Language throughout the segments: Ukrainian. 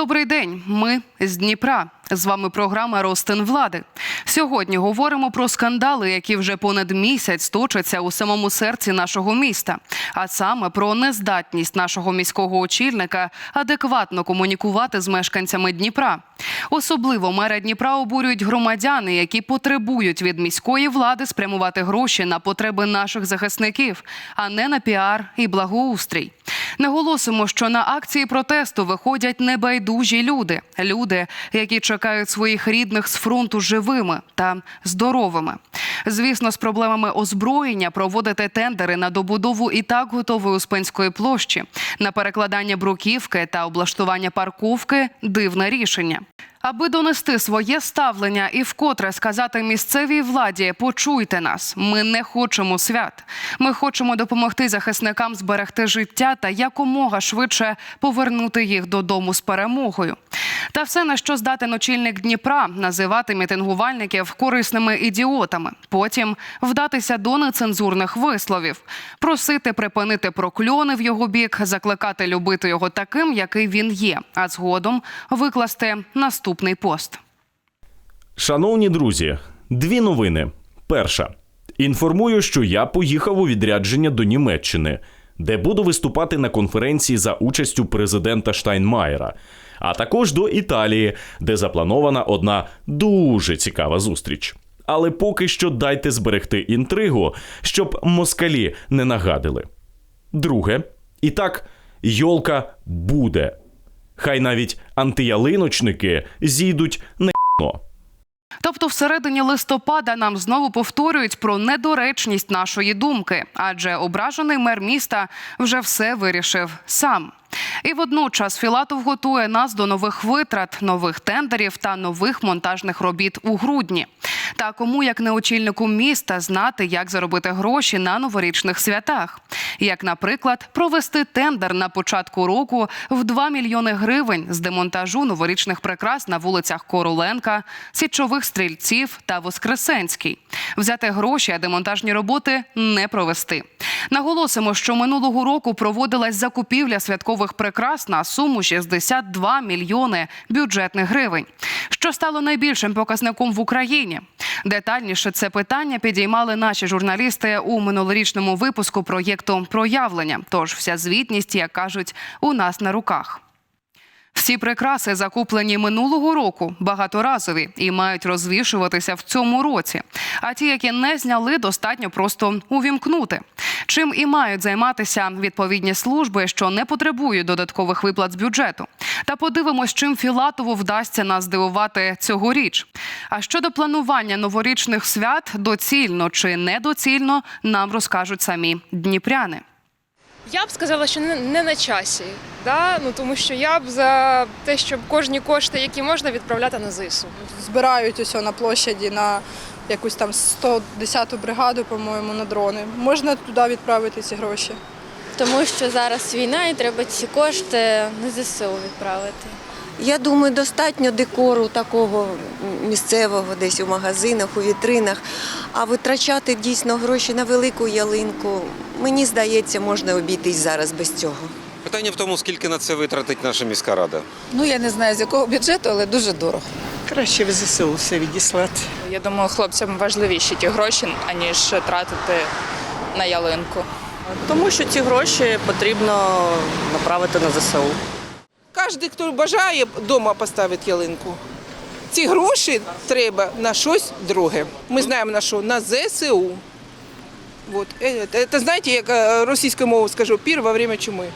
Добрий день. Ми з Дніпра. З вами програма Ростин влади. Сьогодні говоримо про скандали, які вже понад місяць точаться у самому серці нашого міста, а саме про нездатність нашого міського очільника адекватно комунікувати з мешканцями Дніпра. Особливо мера Дніпра обурюють громадяни, які потребують від міської влади спрямувати гроші на потреби наших захисників, а не на піар і благоустрій. Наголосимо, що на акції протесту виходять небайдужі люди, люди, які чекають своїх рідних з фронту живими та здоровими. Звісно, з проблемами озброєння проводити тендери на добудову і так готової Успенської площі, на перекладання бруківки та облаштування парковки дивне рішення. Аби донести своє ставлення і вкотре сказати місцевій владі: почуйте нас, ми не хочемо свят. Ми хочемо допомогти захисникам зберегти життя та якомога швидше повернути їх додому з перемогою. Та все на що здатен очільник Дніпра називати мітингувальників корисними ідіотами, потім вдатися до нецензурних висловів, просити припинити прокльони в його бік, закликати любити його таким, який він є, а згодом викласти наступний пост. Шановні друзі, дві новини. Перша. Інформую, що я поїхав у відрядження до Німеччини, де буду виступати на конференції за участю президента Штайнмаєра, а також до Італії, де запланована одна дуже цікава зустріч. Але поки що дайте зберегти інтригу, щоб москалі не нагадили. Друге, і так, йолка буде. Хай навіть антиялиночники зійдуть на Тобто, всередині листопада нам знову повторюють про недоречність нашої думки, адже ображений мер міста вже все вирішив сам. І водночас Філатов готує нас до нових витрат, нових тендерів та нових монтажних робіт у грудні. Та кому, як не очільнику міста, знати, як заробити гроші на новорічних святах, як, наприклад, провести тендер на початку року в 2 мільйони гривень з демонтажу новорічних прикрас на вулицях Короленка, Січових стрільців та Воскресенській. Взяти гроші, а демонтажні роботи не провести. Наголосимо, що минулого року проводилась закупівля святкових прикрас на суму 62 мільйони бюджетних гривень, що стало найбільшим показником в Україні. Детальніше це питання підіймали наші журналісти у минулорічному випуску проєкту Проявлення. Тож вся звітність, як кажуть, у нас на руках. Всі прикраси закуплені минулого року, багаторазові і мають розвішуватися в цьому році. А ті, які не зняли, достатньо просто увімкнути. Чим і мають займатися відповідні служби, що не потребують додаткових виплат з бюджету. Та подивимось, чим Філатову вдасться нас здивувати цьогоріч. А щодо планування новорічних свят, доцільно чи недоцільно, нам розкажуть самі дніпряни. Я б сказала, що не, не на часі, да? ну, тому що я б за те, щоб кожні кошти, які можна, відправляти на ЗСУ. збирають усе на площаді на якусь там 110-ту бригаду, по-моєму, на дрони. Можна туди відправити ці гроші. Тому що зараз війна і треба ці кошти на ЗСУ відправити. Я думаю, достатньо декору такого місцевого, десь у магазинах, у вітринах. А витрачати дійсно гроші на велику ялинку, мені здається, можна обійтись зараз без цього. Питання в тому, скільки на це витратить наша міська рада. Ну я не знаю з якого бюджету, але дуже дорого. Краще в ЗСУ все відіслати. Я думаю, хлопцям важливіші ті гроші, аніж тратити на ялинку. Тому що ці гроші потрібно направити на ЗСУ. Кожен, хто бажає вдома поставити ялинку. Ці гроші треба на щось друге. Ми знаємо на що? На ЗСУ. Вот. Це, це знаєте, як е, російською мовою скажу, пір во время чуми.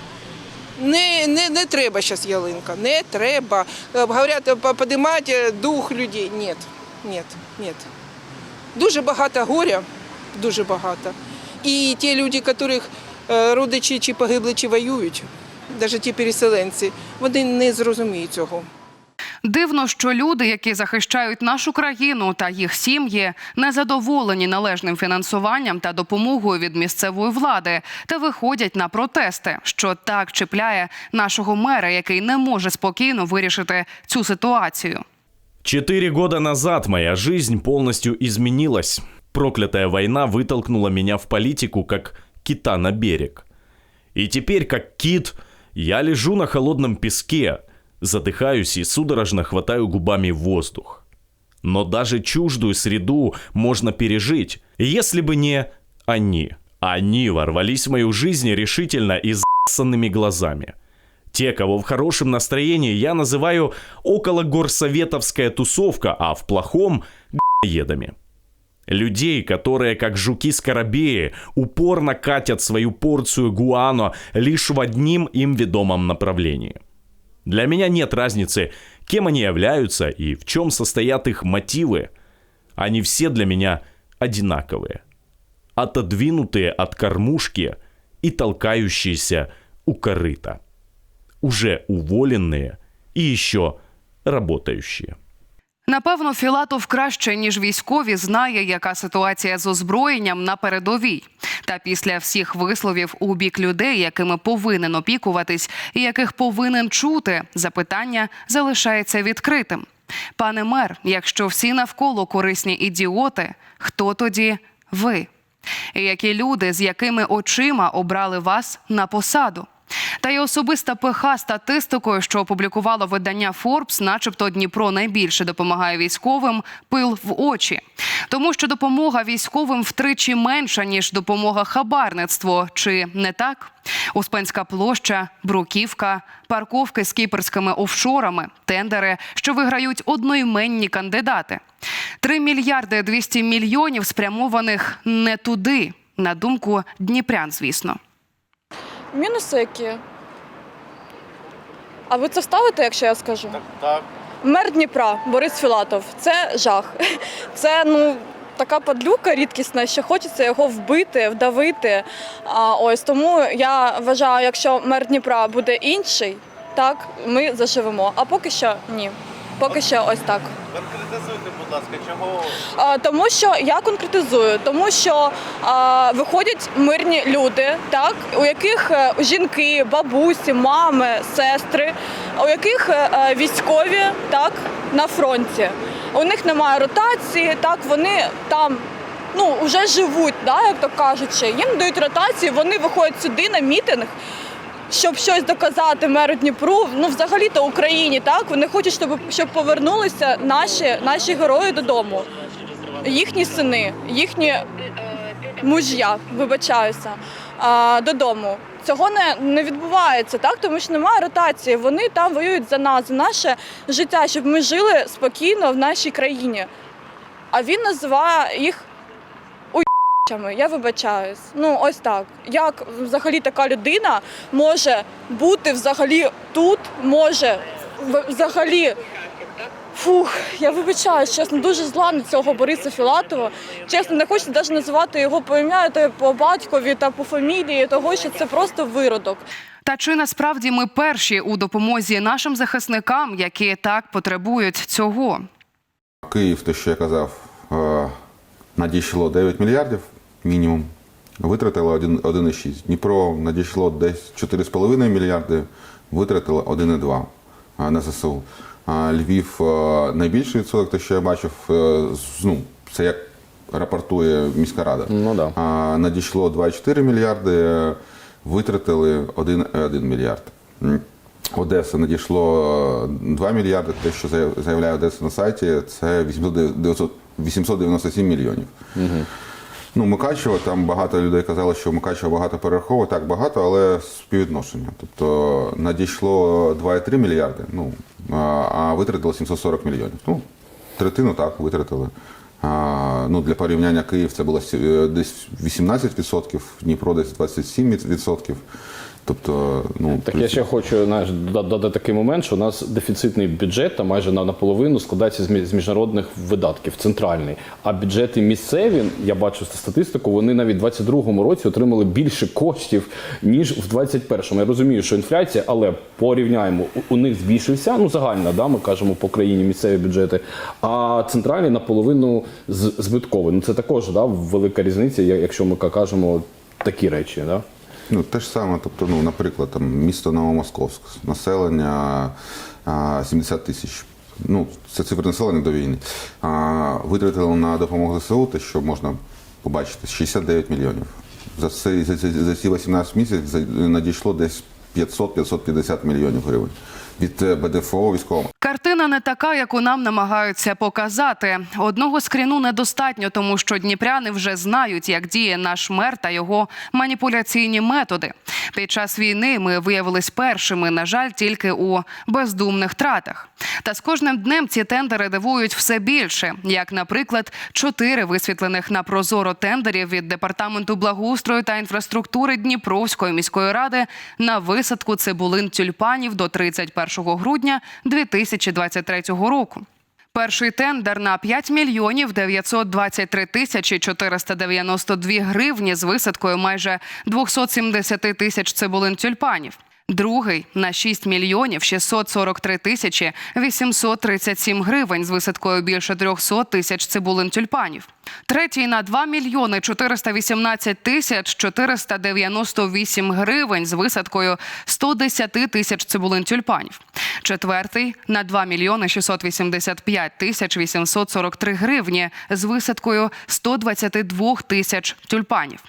Не, не, не треба зараз ялинка, не треба. Е, Говорять, підіймати дух людей. Ні, ні, ні. Дуже багато горя, дуже багато. І ті люди, яких е, родичі чи погибли, чи воюють, навіть ті переселенці, вони не зрозуміють цього. Дивно, що люди, які захищають нашу країну та їх сім'ї, не задоволені належним фінансуванням та допомогою від місцевої влади та виходять на протести, що так чіпляє нашого мера, який не може спокійно вирішити цю ситуацію. Четыре года назад моя жизнь полностью изменилась. Проклятая война вытолкнула меня в политику как кита на берег. И теперь, как кит, я лежу на холодном песке, Задыхаюсь и судорожно хватаю губами воздух. Но даже чуждую среду можно пережить, если бы не они. Они ворвались в мою жизнь решительно и зассанными глазами. Те, кого в хорошем настроении я называю окологорсоветовская тусовка, а в плохом – едами. Людей, которые, как жуки-скоробеи, упорно катят свою порцию гуано лишь в одним им ведомом направлении. Для меня нет разницы, кем они являются и в чем состоят их мотивы. Они все для меня одинаковые. Отодвинутые от кормушки и толкающиеся у корыта. Уже уволенные и еще работающие. Напевно, Філатов краще ніж військові знає, яка ситуація з озброєнням на передовій. Та після всіх висловів у бік людей, якими повинен опікуватись і яких повинен чути, запитання залишається відкритим. Пане мер, якщо всі навколо корисні ідіоти, хто тоді ви? І які люди, з якими очима обрали вас на посаду? Та й особиста пиха статистикою, що опублікувало видання Forbes, начебто Дніпро найбільше допомагає військовим, пил в очі. Тому що допомога військовим втричі менша ніж допомога хабарництву. Чи не так? Успенська площа, бруківка, парковки з кіперськими офшорами, тендери, що виграють одноіменні кандидати. 3 мільярди 200 мільйонів спрямованих не туди, на думку дніпрян, звісно. Мінуси які? А ви це вставите, якщо я скажу? Так, так. Мер Дніпра Борис Філатов. Це жах. Це ну. Така падлюка рідкісна, що хочеться його вбити, вдавити. А, ось тому я вважаю, якщо мер Дніпра буде інший, так ми заживемо. А поки що ні. Поки що ось так. Конкретизуйте, ласка, чого А, Тому що я конкретизую, тому що а, виходять мирні люди, так у яких е, жінки, бабусі, мами, сестри, у яких е, е, військові так на фронті. У них немає ротації, так вони там. Ну, вже живуть, да, як то кажучи. Їм дають ротації, вони виходять сюди на мітинг, щоб щось доказати меру Дніпру, ну взагалі-то Україні, так вони хочуть, щоб, щоб повернулися наші, наші герої додому. Їхні сини, їхні муж'я, вибачаюся, додому. Цього не, не відбувається, так тому що немає ротації. Вони там воюють за нас, за наше життя, щоб ми жили спокійно в нашій країні. А він називає їх. Я вибачаюсь. Ну ось так. Як взагалі така людина може бути взагалі тут, може взагалі. Фух, я вибачаюсь, чесно, дуже зла на цього Бориса Філатова. Чесно, не хочеться навіть називати його по ім'я, та по батькові та по фамілії, того що це просто виродок. Та чи насправді ми перші у допомозі нашим захисникам, які так потребують цього? Київ, те, що я казав, е, надійшло 9 мільярдів мінімум. Витратило один- 1,6. Дніпро надійшло десь 4,5 мільярди, витратило 1,2 е, на ЗСУ. Львів е, найбільший відсоток, те, що я бачив, е, ну, це як рапортує міська рада. Ну да. Надійшло 2,4 мільярди, е, витратили 1,1 мільярд. Одеса надійшло е, 2 мільярди. Те, що заяв- заявляє Одеса на сайті, це 800 897 мільйонів. Ну, Микачева, там багато людей казали, що Микачева багато перераховує. Так, багато, але співвідношення. Тобто надійшло 2,3 мільярди, ну, а, витратило витратили 740 мільйонів. Ну, третину так витратили. А, ну, для порівняння Київ це було е, десь 18%, Дніпро десь 27%. Тобто, ну, Так я ще хочу знаєш, додати такий момент, що у нас дефіцитний бюджет там майже на- наполовину складається з міжнародних видатків, центральний. А бюджети місцеві, я бачу статистику, вони навіть в 22-му році отримали більше коштів, ніж в 21-му. Я розумію, що інфляція, але порівняємо, у- у них збільшився, ну загально, да, ми кажемо по країні місцеві бюджети, а центральний наполовину з- збитковий. Ну це також да, велика різниця, якщо ми кажемо такі речі. Да? Ну, те ж саме, тобто, ну, наприклад, там, місто Новомосковськ, населення 70 тисяч. Ну, це цифри населення до війни. А, витратили на допомогу ЗСУ, те, що можна побачити, 69 мільйонів. За, ці- за, за ці 18 місяців надійшло десь 500-550 мільйонів гривень. Від е, БДФО військовим. Картина не така, яку нам намагаються показати. Одного скріну недостатньо, тому що дніпряни вже знають, як діє наш мер та його маніпуляційні методи. Під час війни ми виявились першими, на жаль, тільки у бездумних тратах. Та з кожним днем ці тендери дивують все більше, як, наприклад, чотири висвітлених на прозоро тендерів від департаменту благоустрою та інфраструктури Дніпровської міської ради на висадку цибулин тюльпанів до 31 грудня 2023 року. Перший тендер на 5 мільйонів 923 тисячі 492 гривні з висадкою майже 270 тисяч цибулин тюльпанів. Другий на 6 мільйонів 643 тисячі 837 гривень з висадкою більше 300 тисяч цибулин тюльпанів. Третій на 2 мільйони 418 тисяч 498 гривень з висадкою 110 тисяч цибулин тюльпанів. Четвертий на 2 мільйони 685 тисяч 843 гривні з висадкою 122 тисяч тюльпанів.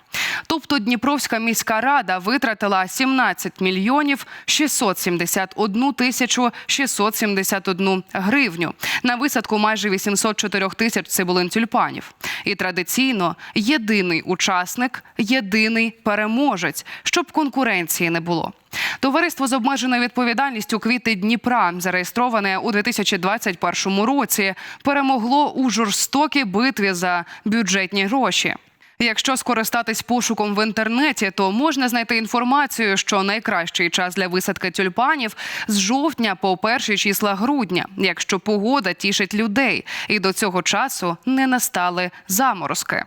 Тобто Дніпровська міська рада витратила 17 мільйонів 671 тисячу 671 гривню на висадку майже 804 тисяч цибулин тюльпанів. І традиційно єдиний учасник, єдиний переможець, щоб конкуренції не було. Товариство з обмеженою відповідальністю квіти Дніпра, зареєстроване у 2021 році, перемогло у жорстокій битві за бюджетні гроші. Якщо скористатись пошуком в інтернеті, то можна знайти інформацію, що найкращий час для висадки тюльпанів з жовтня по перші числа грудня, якщо погода тішить людей, і до цього часу не настали заморозки.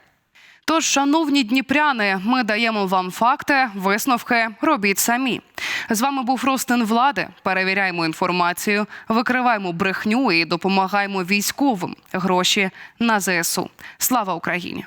Тож, шановні дніпряни, ми даємо вам факти, висновки, робіть самі. З вами був Ростин Влади. Перевіряємо інформацію, викриваємо брехню і допомагаємо військовим. Гроші на ЗСУ. Слава Україні!